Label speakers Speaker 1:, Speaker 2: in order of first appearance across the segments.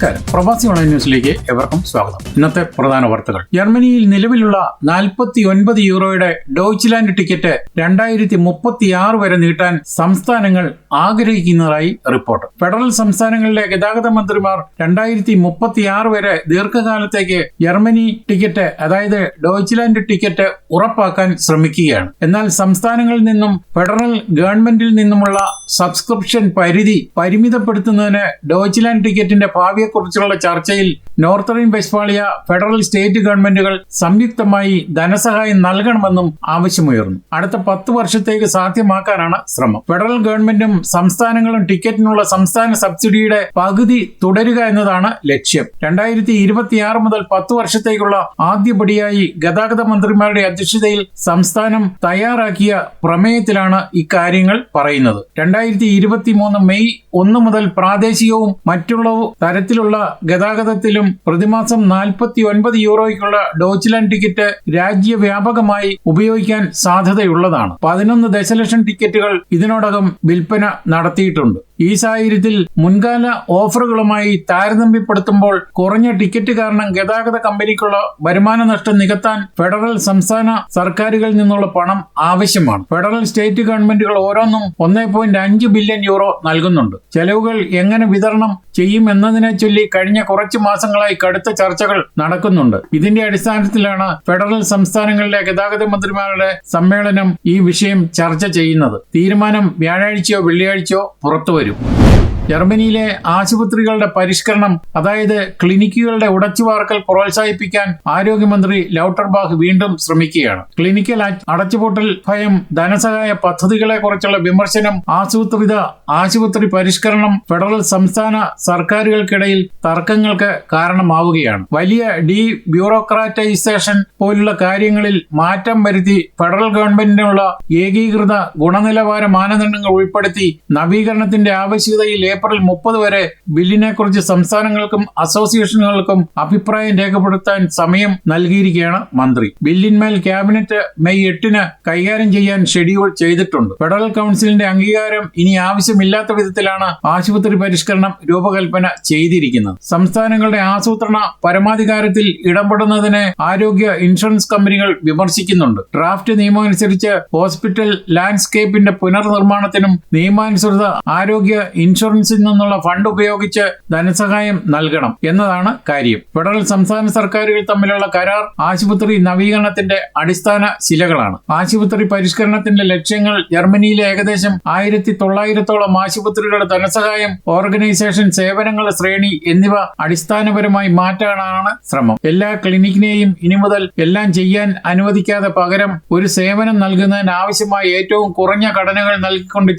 Speaker 1: നമസ്കാരം. പ്രവാസി ഓൺലൈൻ ന്യൂസിലേക്ക് എവർക്കും സ്വാഗതം. ഇന്നത്തെ പ്രധാന വാർത്തകൾ. ജർമ്മനിയിൽ നിലവിലുള്ള നാൽപ്പത്തി ഒൻപത് യൂറോയുടെ ഡോയ്ച്ച്ലാൻഡ് ടിക്കറ്റ് രണ്ടായിരത്തി മുപ്പത്തി ആറ് വരെ നീട്ടാൻ സംസ്ഥാനങ്ങൾ ആഗ്രഹിക്കുന്നതായി റിപ്പോർട്ട്. ഫെഡറൽ സംസ്ഥാനങ്ങളിലെ ഗതാഗത മന്ത്രിമാർ രണ്ടായിരത്തി മുപ്പത്തി ആറ് വരെ ദീർഘകാലത്തേക്ക് ജർമ്മനി ടിക്കറ്റ് അതായത് ഡോയ്ച്ച്ലാൻഡ് ടിക്കറ്റ് ഉറപ്പാക്കാൻ ശ്രമിക്കുകയാണ്. എന്നാൽ സംസ്ഥാനങ്ങളിൽ നിന്നും ഫെഡറൽ ഗവൺമെന്റിൽ നിന്നുമുള്ള സബ്സ്ക്രിപ്ഷൻ പരിധി പരിമിതപ്പെടുത്തുന്നതിന് ഡോയ്ച്ച്ലാൻഡ് ടിക്കറ്റിന്റെ ഭാവിയെക്കുറിച്ചുള്ള ചർച്ചയിൽ നോർത്തേൺ വെസ്റ്റ്ഫാളിയ ഫെഡറൽ സ്റ്റേറ്റ് ഗവൺമെന്റുകൾ സംയുക്തമായി ധനസഹായം നൽകണമെന്നും ആവശ്യമുയർന്നു. അടുത്ത പത്ത് വർഷത്തേക്ക് സാധ്യമാക്കാനാണ് ശ്രമം. ഫെഡറൽ ഗവൺമെന്റും സംസ്ഥാനങ്ങളും ടിക്കറ്റിനുള്ള സംസ്ഥാന സബ്സിഡിയുടെ പകുതി തുടരുക എന്നതാണ് ലക്ഷ്യം. രണ്ടായിരത്തി ഇരുപത്തിയാറ് മുതൽ പത്ത് വർഷത്തേക്കുള്ള ആദ്യപടിയായി ഗതാഗത മന്ത്രിമാരുടെ അധ്യക്ഷതയിൽ സംസ്ഥാനം തയ്യാറാക്കിയ പ്രമേയത്തിലാണ് ഇക്കാര്യങ്ങൾ പറയുന്നത്. രണ്ടായിരത്തി ഇരുപത്തി മൂന്ന് മെയ് ഒന്ന് മുതൽ പ്രാദേശികവും മറ്റുള്ള തരത്തിലുള്ള ഗതാഗതത്തിലും പ്രതിമാസം നാൽപ്പത്തി ഒൻപത് യൂറോയ്ക്കുള്ള ഡോച്ച്ലാൻഡ് ടിക്കറ്റ് രാജ്യവ്യാപകമായി ഉപയോഗിക്കാൻ സാധ്യതയുള്ളതാണ്. പതിനൊന്ന് ദശലക്ഷം ടിക്കറ്റുകൾ ഇതിനോടകം വിൽപ്പന നടത്തിയിട്ടുണ്ട്. ഈ സാഹചര്യത്തിൽ മുൻകാല ഓഫറുകളുമായി താരതമ്യപ്പെടുത്തുമ്പോൾ കുറഞ്ഞ ടിക്കറ്റ് കാരണം ഗതാഗത കമ്പനിക്കുള്ള വരുമാന നഷ്ടം നികത്താൻ ഫെഡറൽ സംസ്ഥാന സർക്കാരുകളിൽ നിന്നുള്ള പണം ആവശ്യമാണ്. ഫെഡറൽ സ്റ്റേറ്റ് ഗവൺമെന്റുകൾ ഓരോന്നും ഒന്നേ ബില്യൺ യൂറോ നൽകുന്നുണ്ട്. ചെലവുകൾ എങ്ങനെ വിതരണം ചെയ്യും എന്നതിനെ ചൊല്ലി കഴിഞ്ഞ കുറച്ചു മാസങ്ങളായി കടുത്ത ചർച്ചകൾ നടക്കുന്നുണ്ട്. ഇതിന്റെ അടിസ്ഥാനത്തിലാണ് ഫെഡറൽ സംസ്ഥാനങ്ങളിലെ ഗതാഗത മന്ത്രിമാരുടെ സമ്മേളനം ഈ വിഷയം ചർച്ച ചെയ്യുന്നത്. തീരുമാനം വ്യാഴാഴ്ചയോ വെള്ളിയാഴ്ചയോ പുറത്തുവരും. വരും ജർമ്മനിയിലെ ആശുപത്രികളുടെ പരിഷ്കരണം അതായത് ക്ലിനിക്കുകളുടെ ഉടച്ചുവാർക്കൽ പ്രോത്സാഹിപ്പിക്കാൻ ആരോഗ്യമന്ത്രി ലൗട്ടർബാഗ് വീണ്ടും ശ്രമിക്കുകയാണ്. ക്ലിനിക്കൽ അടച്ചുപൂട്ടൽ ഭയം ധനസഹായ പദ്ധതികളെ കുറിച്ചുള്ള വിമർശനം ആസൂത്രിത ആശുപത്രി പരിഷ്കരണം ഫെഡറൽ സംസ്ഥാന സർക്കാരുകൾക്കിടയിൽ തർക്കങ്ങൾക്ക് കാരണമാവുകയാണ്. വലിയ ഡി ബ്യൂറോക്രാറ്റൈസേഷൻ പോലുള്ള കാര്യങ്ങളിൽ മാറ്റം വരുത്തി ഫെഡറൽ ഗവൺമെന്റിനുള്ള ഏകീകൃത ഗുണനിലവാര മാനദണ്ഡങ്ങൾ ഉൾപ്പെടുത്തി നവീകരണത്തിന്റെ ആവശ്യകതയിൽ ഏപ്രിൽ മുപ്പത് വരെ ബില്ലിനെ കുറിച്ച് സംസ്ഥാനങ്ങൾക്കും അസോസിയേഷനുകൾക്കും അഭിപ്രായം രേഖപ്പെടുത്താൻ സമയം നൽകിയിരിക്കുകയാണ് മന്ത്രി. ബില്ലിന്മേൽ ക്യാബിനറ്റ് മെയ് എട്ടിന് കൈകാര്യം ചെയ്യാൻ ഷെഡ്യൂൾ ചെയ്തിട്ടുണ്ട്. ഫെഡറൽ കൗൺസിലിന്റെ അംഗീകാരം ഇനി ആവശ്യമില്ലാത്ത വിധത്തിലാണ് ആശുപത്രി പരിഷ്കരണം രൂപകൽപ്പന ചെയ്തിരിക്കുന്നത്. സംസ്ഥാനങ്ങളുടെ ആസൂത്രണ പരമാധികാരത്തിൽ ഇടപെടുന്നതിനെ ആരോഗ്യ ഇൻഷുറൻസ് കമ്പനികൾ വിമർശിക്കുന്നുണ്ട്. ഡ്രാഫ്റ്റ് നിയമമനുസരിച്ച് ഹോസ്പിറ്റൽ ലാൻഡ്സ്കേപ്പിന്റെ പുനർനിർമ്മാണത്തിനും നിയമാനുസൃത ആരോഗ്യ ഇൻഷുറൻസിൽ നിന്നുള്ള ഫണ്ട് ഉപയോഗിച്ച് ധനസഹായം നൽകണം എന്നതാണ് കാര്യം. ഫെഡറൽ സംസ്ഥാന സർക്കാരുകൾ തമ്മിലുള്ള കരാർ ആശുപത്രി നവീകരണത്തിന്റെ അടിസ്ഥാന ശിലകളാണ്. ആശുപത്രി പരിഷ്കരണത്തിന്റെ ലക്ഷ്യങ്ങൾ ജർമ്മനിയിലെ ഏകദേശം ആയിരത്തി തൊള്ളായിരത്തോളം ആശുപത്രികളുടെ ധനസഹായം ഓർഗനൈസേഷൻ സേവനങ്ങളുടെ ശ്രേണി എന്നിവ അടിസ്ഥാനപരമായി മാറ്റാനാണ് ശ്രമം. എല്ലാ ക്ലിനിക്കിനെയും ഇനി മുതൽ എല്ലാം ചെയ്യാൻ അനുവദിക്കാതെ പകരം ഒരു സേവനം നൽകുന്നതിന് ആവശ്യമായ ഏറ്റവും കുറഞ്ഞ ഘടനകൾ നൽകിക്കൊണ്ട്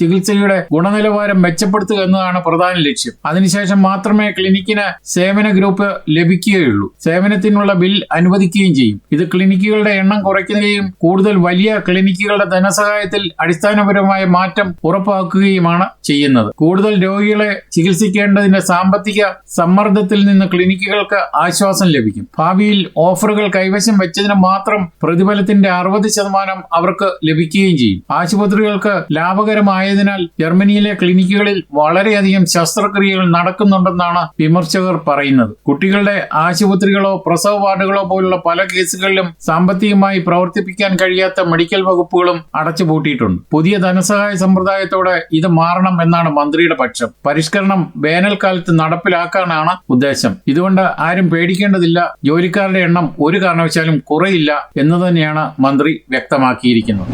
Speaker 1: ചികിത്സയുടെ ഗുണനിലവാരം മെച്ചപ്പെടുത്തുക എന്നതാണ് പ്രധാന ലക്ഷ്യം. അതിനുശേഷം മാത്രമേ ക്ലിനിക്കിന് സേവന ഗ്രൂപ്പ് ലഭിക്കുകയുള്ളൂ. സേവനത്തിനുള്ള ബിൽ അനുവദിക്കുകയും ചെയ്യും. ഇത് ക്ലിനിക്കുകളുടെ എണ്ണം കുറയ്ക്കുകയും കൂടുതൽ വലിയ ക്ലിനിക്കുകളുടെ ധനസഹായത്തിൽ അടിസ്ഥാനപരമായ മാറ്റം ഉറപ്പാക്കുകയുമാണ് ചെയ്യുന്നത്. കൂടുതൽ രോഗികളെ ചികിത്സിക്കേണ്ടതിന്റെ സാമ്പത്തിക സമ്മർദ്ദത്തിൽ നിന്ന് ക്ലിനിക്കുകൾക്ക് ആശ്വാസം ലഭിക്കും. ഭാവിയിൽ ഓഫറുകൾ കൈവശം വെച്ചതിന് മാത്രം പ്രതിഫലത്തിന്റെ അറുപത് ശതമാനം അവർക്ക് ലഭിക്കുകയും ചെയ്യും. ആശുപത്രികൾക്ക് ലാഭകരമായതിനാൽ ജർമ്മനിയിലെ ക്ലിനിക്കുകളിൽ വളരെയധികം ശസ്ത്രക്രിയകൾ നടക്കുന്നുണ്ടെന്നാണ് വിമർശകർ പറയുന്നത്. കുട്ടികളുടെ ആശുപത്രികളോ പ്രസവ വാർഡുകളോ പോലുള്ള പല കേസുകളിലും സാമ്പത്തികമായി പ്രവർത്തിപ്പിക്കാൻ കഴിയാത്ത മെഡിക്കൽ വകുപ്പുകളും അടച്ചുപൂട്ടിയിട്ടുണ്ട്. പുതിയ ധനസഹായ സമ്പ്രദായത്തോടെ ഇത് മാറണം എന്നാണ് മന്ത്രിയുടെ പക്ഷം. പരിഷ്കരണം വേനൽക്കാലത്ത് നടപ്പിലാക്കാനാണ് ഉദ്ദേശം. ഇതുകൊണ്ട് ആരും പേടിക്കേണ്ടതില്ല. ജോലിക്കാരുടെ എണ്ണം ഒരു കാരണവശാലും കുറയില്ല എന്ന് തന്നെയാണ് മന്ത്രി വ്യക്തമാക്കിയിരിക്കുന്നത്.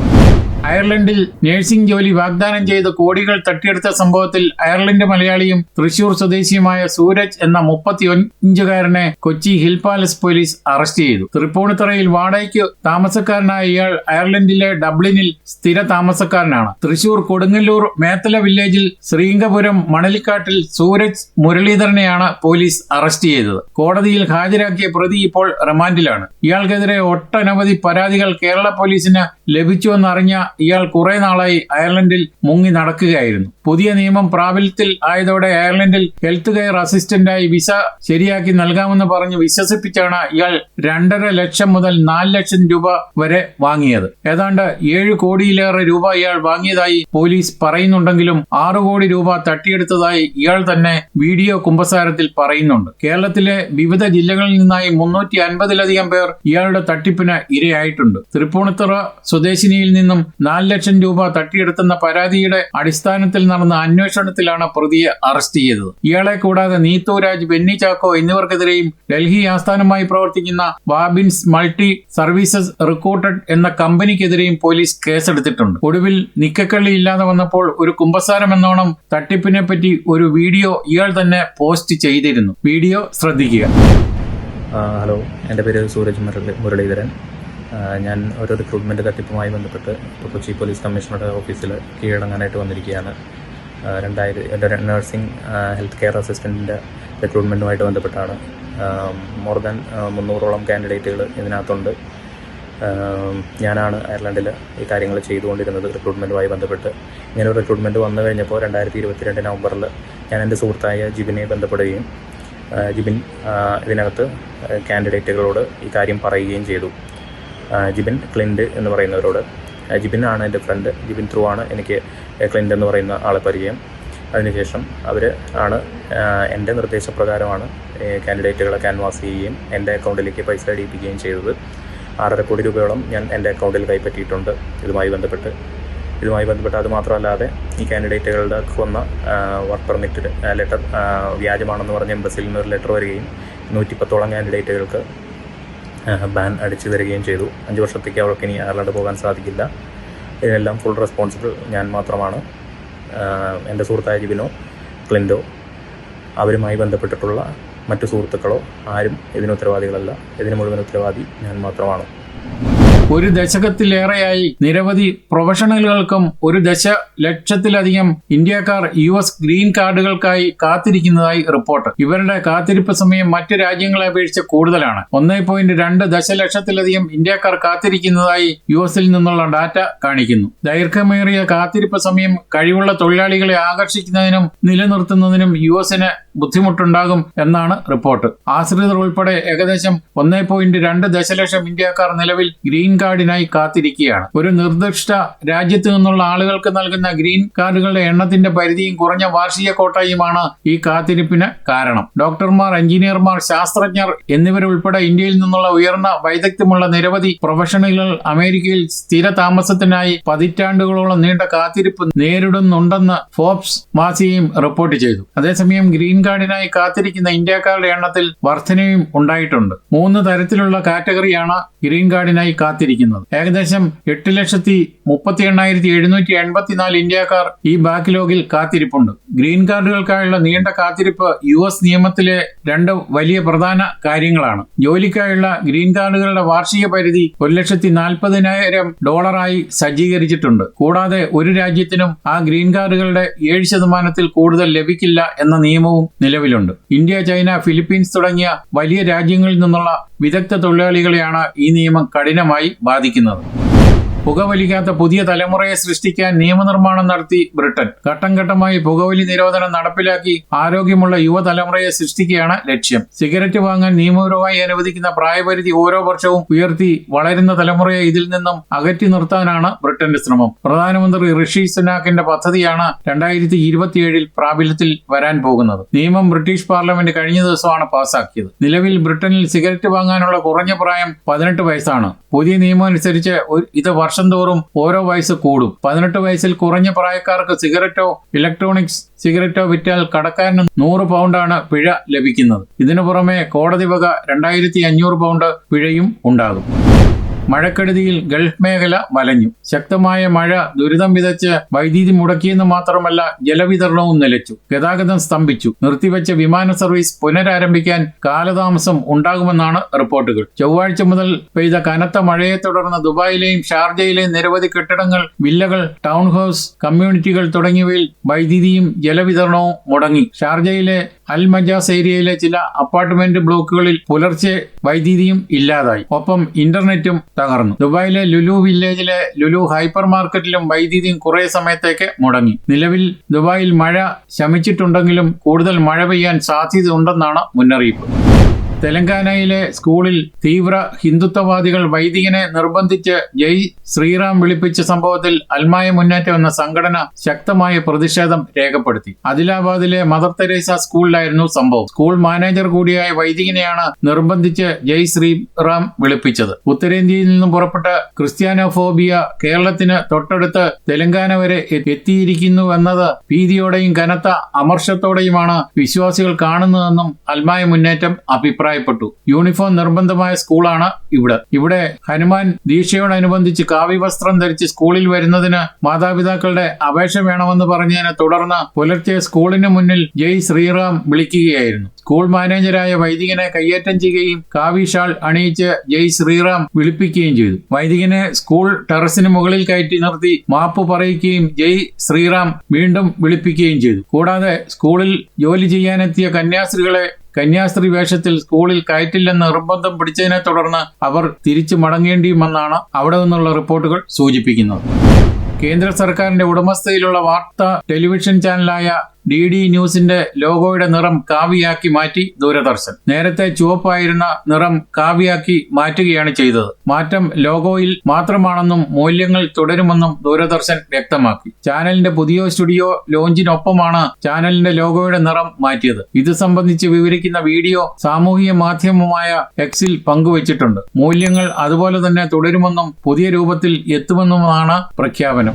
Speaker 1: അയർലൻഡിൽ നഴ്സിംഗ് ജോലി വാഗ്ദാനം ചെയ്ത് കോടികൾ തട്ടിയെടുത്ത സംഭവത്തിൽ അയർലൻഡ് മലയാളിയും തൃശൂർ സ്വദേശിയുമായ സൂരജ് എന്ന മുപ്പത്തിയഞ്ചുകാരനെ Kochi Hill Palace police arrest ചെയ്തു. തൃപ്പൂണിത്തറയിൽ വാടകയ്ക്ക് താമസക്കാരനായ ഇയാൾ അയർലൻഡിലെ ഡബ്ലിനിൽ സ്ഥിര താമസക്കാരനാണ്. തൃശൂർ കൊടുങ്ങല്ലൂർ മേത്തല വില്ലേജിൽ ശ്രീങ്കപുരം മണലിക്കാട്ടിൽ സൂരജ് മുരളീധരനെയാണ് പോലീസ് അറസ്റ്റ് ചെയ്തത്. കോടതിയിൽ ഹാജരാക്കിയ പ്രതി ഇപ്പോൾ റിമാൻഡിലാണ്. ഇയാൾക്കെതിരെ ഒട്ടനവധി പരാതികൾ കേരള പോലീസിന് ലഭിച്ചുവെന്നറിഞ്ഞ ഇയാൾ കുറെ നാളായി അയർലൻഡിൽ മുങ്ങി നടക്കുകയായിരുന്നു. പുതിയ നിയമം പ്രാബല്യത്തിൽ ആയതോടെ അയർലൻഡിൽ ഹെൽത്ത് കെയർ അസിസ്റ്റന്റായി വിസ ശരിയാക്കി നൽകാമെന്ന് പറഞ്ഞ് വിശ്വസിപ്പിച്ചാണ് ഇയാൾ രണ്ടര ലക്ഷം മുതൽ നാല് ലക്ഷം രൂപ വരെ വാങ്ങിയത്. ഏതാണ്ട് ഏഴ് കോടിയിലേറെ രൂപ ഇയാൾ വാങ്ങിയതായി പോലീസ് പറയുന്നുണ്ടെങ്കിലും ആറു കോടി രൂപ തട്ടിയെടുത്തതായി ഇയാൾ തന്നെ വീഡിയോ കുമ്പസാരത്തിൽ പറയുന്നുണ്ട്. കേരളത്തിലെ വിവിധ ജില്ലകളിൽ നിന്നായി മുന്നൂറ്റി അൻപതിലധികം പേർ ഇയാളുടെ തട്ടിപ്പിന് ഇരയായിട്ടുണ്ട്. തൃപ്പൂണിത്തുറ സ്വദേശിനിയിൽ നിന്നും നാല് ലക്ഷം രൂപ തട്ടിയെടുത്തെന്ന പരാതിയുടെ അടിസ്ഥാനത്തിൽ നടന്ന അന്വേഷണത്തിലാണ് പ്രതിയെ അറസ്റ്റ് ചെയ്തത്. ഇയാളെ കൂടാതെ നീത്തു രാജ് ബെന്നി ചാക്കോ എന്നിവർക്കെതിരെയും ഡൽഹി ആസ്ഥാനമായി പ്രവർത്തിക്കുന്ന ബാബിൻസ് മൾട്ടി സർവീസസ് റിക്രൂട്ടഡ് എന്ന കമ്പനിക്കെതിരെയും പോലീസ് കേസെടുത്തിട്ടുണ്ട്. ഒടുവിൽ നിക്കക്കള്ളി ഇല്ലാതെ വന്നപ്പോൾ ഒരു കുമ്പസാരം എന്നോണം തട്ടിപ്പിനെ പറ്റി ഒരു വീഡിയോ ഇയാൾ തന്നെ പോസ്റ്റ് ചെയ്തിരുന്നു. വീഡിയോ ശ്രദ്ധിക്കുക.
Speaker 2: ഹലോ. എന്റെ പേര് സൂരജ് മുരളി മുരളീധരൻ. ഞാൻ ഒരു റിക്രൂട്ട്മെന്റ് തട്ടിപ്പുമായി ബന്ധപ്പെട്ട് ഇപ്പോൾ കൊച്ചി പോലീസ് കമ്മീഷണറുടെ ഓഫീസിൽ കീഴടങ്ങാനായിട്ട് വന്നിരിക്കുകയാണ് രണ്ടായിരം എന്റെ നഴ്സിംഗ് ഹെൽത്ത് കെയർ അസിസ്റ്റന്റിന്റെ റിക്രൂട്ട്മെന്റുമായിട്ട് ബന്ധപ്പെട്ടാണ്. മോർ ദാൻ മുന്നൂറോളം കാൻഡിഡേറ്റുകൾ ഇതിനകത്തുണ്ട്. ഞാനാണ് അയർലൻഡിൽ ഈ കാര്യങ്ങൾ ചെയ്തുകൊണ്ടിരുന്നത് റിക്രൂട്ട്മെന്റുമായി ബന്ധപ്പെട്ട്. ഇങ്ങനെ ഒരു റിക്രൂട്ട്മെന്റ് വന്നു കഴിഞ്ഞപ്പോൾ രണ്ടായിരത്തി ഇരുപത്തിരണ്ട് നവംബറിൽ ഞാൻ എന്റെ സുഹൃത്തായ ജിബിനെ ബന്ധപ്പെടുകയും ജിബിൻ ഇതിനകത്ത് കാൻഡിഡേറ്റുകളോട് ഈ കാര്യം പറയുകയും ചെയ്തു. ജിബിൻ ക്ലിൻഡ് എന്ന് പറയുന്നവരോട്. ജിബിൻ ആണ് എന്റെ ഫ്രണ്ട് ജിബിൻ ത്രൂ ആണ് എനിക്ക് ക്ലിൻഡ് എന്ന് പറയുന്ന ആളെ പരിചയം. അതിനുശേഷം അവർ ആണ് എന്റെ നിർദ്ദേശപ്രകാരമാണ് കാൻഡിഡേറ്റുകളെ ക്യാൻവാസ് ചെയ്യുകയും എന്റെ അക്കൗണ്ടിലേക്ക് പൈസ അടിയിപ്പിക്കുകയും ചെയ്തത്. ആറര കോടി രൂപയോളം ഞാൻ എന്റെ അക്കൗണ്ടിൽ കൈപ്പറ്റിയിട്ടുണ്ട്. ഇതുമായി ബന്ധപ്പെട്ട്. ഇതുമായി ബന്ധപ്പെട്ട് അത് മാത്രമല്ലാതെ ഈ കാൻഡിഡേറ്റുകളുടെ വന്ന വർക്ക് പെർമിറ്റ് ലെറ്റർ വ്യാജമാണെന്ന് പറഞ്ഞ് എംബസിയിൽ നിന്ന് ഒരു ലെറ്റർ വരികയും നൂറ്റിപ്പത്തോളം കാൻഡിഡേറ്റുകൾക്ക് ബാൻ അടിച്ചു തരികയും ചെയ്തു. അഞ്ച് വർഷത്തേക്ക് അവൾക്ക് ഇനി അയർലൻഡ് പോകാൻ സാധിക്കില്ല. ഇതിനെല്ലാം ഫുൾ റെസ്പോൺസിബിൾ ഞാൻ മാത്രമാണ്. എന്റെ സുഹൃത്തായ ജിബിനോ ക്ലിൻഡോ അവരുമായി ബന്ധപ്പെട്ടിട്ടുള്ള മറ്റു സുഹൃത്തുക്കളോ ആരും ഇതിന് ഉത്തരവാദികളല്ല. ഇതിന് മുഴുവൻ ഉത്തരവാദി ഞാൻ മാത്രമാണ്.
Speaker 1: ഒരു ദശകത്തിലേറെയായി നിരവധി പ്രൊഫഷണലുകൾക്കും ഒരു ദശ ലക്ഷത്തിലധികം ഇന്ത്യക്കാർ യു എസ് ഗ്രീൻ കാർഡുകൾക്കായി കാത്തിരിക്കുന്നതായി റിപ്പോർട്ട്. ഇവരുടെ കാത്തിരിപ്പ് സമയം മറ്റു രാജ്യങ്ങളെ അപേക്ഷിച്ച് കൂടുതലാണ്. ഒന്നേ പോയിന്റ് രണ്ട് ദശലക്ഷത്തിലധികം ഇന്ത്യക്കാർ കാത്തിരിക്കുന്നതായി യു എസിൽ നിന്നുള്ള ഡാറ്റ കാണിക്കുന്നു. ദൈർഘ്യമേറിയ കാത്തിരിപ്പ് സമയം കഴിവുള്ള തൊഴിലാളികളെ ആകർഷിക്കുന്നതിനും നിലനിർത്തുന്നതിനും യു എസിന് ബുദ്ധിമുട്ടുണ്ടാകും എന്നാണ് റിപ്പോർട്ട്. ആശ്രിതർ ഉൾപ്പെടെ ഏകദേശം ഒന്നേ പോയിന്റ് രണ്ട് ദശലക്ഷം ഇന്ത്യക്കാർ നിലവിൽ ഗ്രീൻ കാർഡിനായി കാത്തിരിക്കുകയാണ്. ഒരു നിർദ്ദിഷ്ട രാജ്യത്തു നിന്നുള്ള ആളുകൾക്ക് നൽകുന്ന ഗ്രീൻ കാർഡുകളുടെ എണ്ണത്തിന്റെ പരിധിയും കുറഞ്ഞ വാർഷിക കോട്ടയുമാണ് ഈ കാത്തിരിപ്പിന് കാരണം. ഡോക്ടർമാർ എഞ്ചിനീയർമാർ ശാസ്ത്രജ്ഞർ എന്നിവരുൾപ്പെടെ ഇന്ത്യയിൽ നിന്നുള്ള ഉയർന്ന വൈദഗ്ധ്യമുള്ള നിരവധി പ്രൊഫഷണലുകൾ അമേരിക്കയിൽ സ്ഥിര താമസത്തിനായി പതിറ്റാണ്ടുകളോളം നീണ്ട കാത്തിരിപ്പ് നേരിടുന്നുണ്ടെന്ന് ഫോബ്സ് മാസികയും റിപ്പോർട്ട് ചെയ്തു. അതേസമയം ഗ്രീൻ കാർഡിനായി കാത്തിരിക്കുന്ന ഇന്ത്യക്കാരുടെ എണ്ണത്തിൽ വർധനയും ഉണ്ടായിട്ടുണ്ട്. മൂന്ന് തരത്തിലുള്ള കാറ്റഗറിയാണ് ഗ്രീൻ കാർഡിനായി കാത്തിരിക്കുന്നത്. ഏകദേശം എട്ട് ലക്ഷത്തി മുപ്പത്തി എണ്ണായിരത്തി എഴുന്നൂറ്റി എൺപത്തിനാല് ഇന്ത്യക്കാർ ഈ ബാക്ക്ലോഗിൽ കാത്തിരിപ്പുണ്ട്. ഗ്രീൻ കാർഡുകൾക്കായുള്ള നീണ്ട കാത്തിരിപ്പ് യു എസ് നിയമത്തിലെ രണ്ട് വലിയ പ്രധാന കാര്യങ്ങളാണ്. ജോലിക്കായുള്ള ഗ്രീൻ കാർഡുകളുടെ വാർഷിക പരിധി ഒരു ലക്ഷത്തി നാൽപ്പതിനായിരം ഡോളറായി സജ്ജീകരിച്ചിട്ടുണ്ട്. കൂടാതെ ഒരു രാജ്യത്തിനും ആ ഗ്രീൻ കാർഡുകളുടെ ഏഴ് ശതമാനത്തിൽ കൂടുതൽ ലഭിക്കില്ല എന്ന നിയമവും നിലവിലുണ്ട്. ഇന്ത്യ ചൈന ഫിലിപ്പീൻസ് തുടങ്ങിയ വലിയ രാജ്യങ്ങളിൽ നിന്നുള്ള വിദഗ്ധ തൊഴിലാളികളെയാണ് ഈ നിയമം കഠിനമായി ബാധിക്കുന്നത്. പുകവലിക്കാത്ത പുതിയ തലമുറയെ സൃഷ്ടിക്കാൻ നിയമനിർമ്മാണം നടത്തി ബ്രിട്ടൻ. ഘട്ടം ഘട്ടമായി പുകവലി നിരോധനം നടപ്പിലാക്കി ആരോഗ്യമുള്ള യുവതലമുറയെ സൃഷ്ടിക്കുകയാണ് ലക്ഷ്യം. സിഗരറ്റ് വാങ്ങാൻ നിയമപരമായി അനുവദിക്കുന്ന പ്രായപരിധി ഓരോ വർഷവും ഉയർത്തി വളരുന്ന തലമുറയെ ഇതിൽ നിന്നും അകറ്റി നിർത്താനാണ് ബ്രിട്ടന്റെ ശ്രമം. പ്രധാനമന്ത്രി ഋഷി സുനാക്കിന്റെ പദ്ധതിയാണ് രണ്ടായിരത്തി ഇരുപത്തിയേഴിൽ പ്രാബല്യത്തിൽ വരാൻ പോകുന്നത്. നിയമം ബ്രിട്ടീഷ് പാർലമെന്റ് കഴിഞ്ഞ ദിവസമാണ് പാസാക്കിയത്. നിലവിൽ ബ്രിട്ടനിൽ സിഗരറ്റ് വാങ്ങാനുള്ള കുറഞ്ഞ പ്രായം പതിനെട്ട് വയസ്സാണ്. പുതിയ നിയമം അനുസരിച്ച് ഇത് വർഷം തോറും ഓരോ വയസ്സ് കൂടും. പതിനെട്ട് വയസ്സിൽ കുറഞ്ഞ പ്രായക്കാർക്ക് സിഗരറ്റോ ഇലക്ട്രോണിക്സ് സിഗരറ്റോ വിറ്റാൽ കടക്കാരന് നൂറ് പൗണ്ടാണ് പിഴ ലഭിക്കുന്നത്. ഇതിനു പുറമെ കോടതി വക രണ്ടായിരത്തി അഞ്ഞൂറ് പൗണ്ട് പിഴയും ഉണ്ടാകും. മഴക്കെടുതിയിൽ ഗൾഫ് മേഖല വലഞ്ഞു ശക്തമായ മഴ ദുരിതം വിതച്ച് വൈദ്യുതി മുടക്കിയെന്ന് മാത്രമല്ല ജലവിതരണവും നിലച്ചു. ഗതാഗതം സ്തംഭിച്ചു. നിർത്തിവെച്ച വിമാന സർവീസ് പുനരാരംഭിക്കാൻ കാലതാമസം ഉണ്ടാകുമെന്നാണ് റിപ്പോർട്ടുകൾ. ചൊവ്വാഴ്ച മുതൽ പെയ്ത കനത്ത മഴയെ തുടർന്ന് ദുബായിലെയും ഷാർജയിലെയും നിരവധി കെട്ടിടങ്ങൾ വില്ലകൾ ടൗൺ ഹൗസ് കമ്മ്യൂണിറ്റികൾ തുടങ്ങിയവയിൽ വൈദ്യുതിയും ജലവിതരണവും മുടങ്ങി. ഷാർജയിലെ അൽ മജാസ് ഏരിയയിലെ ചില അപ്പാർട്ട്മെന്റ് ബ്ലോക്കുകളിൽ പുലർച്ചെ വൈദ്യുതിയും ഇല്ലാതായി. ഒപ്പം ഇന്റർനെറ്റും തകർന്നു. ദുബായിലെ ലുലു വില്ലേജിലെ ലുലു ഹൈപ്പർ മാർക്കറ്റിലും വൈദ്യുതിയും കുറെ സമയത്തേക്ക് മുടങ്ങി. നിലവിൽ ദുബായിൽ മഴ ശമിച്ചിട്ടുണ്ടെങ്കിലും കൂടുതൽ മഴ പെയ്യാൻ സാധ്യതയുണ്ടെന്നാണ് മുന്നറിയിപ്പ്. തെലങ്കാനയിലെ സ്കൂളിൽ തീവ്ര ഹിന്ദുത്വവാദികൾ വൈദികനെ നിർബന്ധിച്ച് ജയ് ശ്രീറാം വിളിപ്പിച്ച സംഭവത്തിൽ അൽമായ മുന്നേറ്റം എന്ന സംഘടന ശക്തമായ പ്രതിഷേധം രേഖപ്പെടുത്തി. ആദിലാബാദിലെ മദർ തെരേസ സ്കൂളിലായിരുന്നു സംഭവം. സ്കൂൾ മാനേജർ കൂടിയായ വൈദികനെയാണ് നിർബന്ധിച്ച് ജയ് ശ്രീറാം വിളിപ്പിച്ചത്. ഉത്തരേന്ത്യയിൽ നിന്നും പുറപ്പെട്ട ക്രിസ്ത്യാനോഫോബിയ കേരളത്തിന് തൊട്ടടുത്ത് തെലങ്കാന വരെ എത്തിയിരിക്കുന്നു എന്നത് ഭീതിയോടെയും കനത്ത അമർഷത്തോടെയുമാണ് വിശ്വാസികൾ കാണുന്നതെന്നും അൽമായ മുന്നേറ്റം അഭിപ്രായപ്പെട്ടു. യൂണിഫോം നിർബന്ധമായ സ്കൂളാണ് ഇവിടെ. ഇവിടെ ഹനുമാൻ ദീക്ഷയോടനുബന്ധിച്ച് കാവ്യവസ്ത്രം ധരിച്ച് സ്കൂളിൽ വരുന്നതിന് മാതാപിതാക്കളുടെ അപേക്ഷ വേണമെന്ന് പറഞ്ഞതിനെ തുടർന്ന് പുലർച്ചെ സ്കൂളിന് മുന്നിൽ ജയ് ശ്രീറാം വിളിക്കുകയായിരുന്നു. സ്കൂൾ മാനേജരായ വൈദികനെ കയ്യേറ്റം ചെയ്യുകയും കാവി ഷാൾ അണിയിച്ച് ജയ് ശ്രീറാം വിളിപ്പിക്കുകയും ചെയ്തു. വൈദികനെ സ്കൂൾ ടെറസിന് മുകളിൽ കയറ്റി നിർത്തി മാപ്പ് പറയുകയും ജയ് ശ്രീറാം വീണ്ടും വിളിപ്പിക്കുകയും ചെയ്തു. കൂടാതെ സ്കൂളിൽ ജോലി ചെയ്യാനെത്തിയ കന്യാസ്ത്രീകളെ കന്യാസ്ത്രീ വേഷത്തിൽ സ്കൂളിൽ കയറ്റില്ലെന്ന് നിർബന്ധം പിടിച്ചതിനെ തുടർന്ന് അവർ തിരിച്ചു മടങ്ങേണ്ടിയുമെന്നാണ് അവിടെ നിന്നുള്ള റിപ്പോർട്ടുകൾ സൂചിപ്പിക്കുന്നത്. കേന്ദ്ര സർക്കാരിന്റെ ഉടമസ്ഥയിലുള്ള വാർത്താ ടെലിവിഷൻ ചാനലായ ഡി ഡി ന്യൂസിന്റെ ലോഗോയുടെ നിറം കാവിയാക്കി മാറ്റി ദൂരദർശൻ. നേരത്തെ ചുവപ്പായിരുന്ന നിറം കാവിയാക്കി മാറ്റുകയാണ് ചെയ്തത്. മാറ്റം ലോഗോയിൽ മാത്രമാണെന്നും മൂല്യങ്ങൾ തുടരുമെന്നും ദൂരദർശൻ വ്യക്തമാക്കി. ചാനലിന്റെ പുതിയ സ്റ്റുഡിയോ ലോഞ്ചിനൊപ്പമാണ് ചാനലിന്റെ ലോഗോയുടെ നിറം മാറ്റിയത്. ഇത് സംബന്ധിച്ച് വിവരിക്കുന്ന വീഡിയോ സാമൂഹിക മാധ്യമമായ എക്സിൽ പങ്കുവച്ചിട്ടുണ്ട്. മൂല്യങ്ങൾ അതുപോലെ തന്നെ തുടരുമെന്നും പുതിയ രൂപത്തിൽ എത്തുമെന്നുമാണ് പ്രഖ്യാപനം.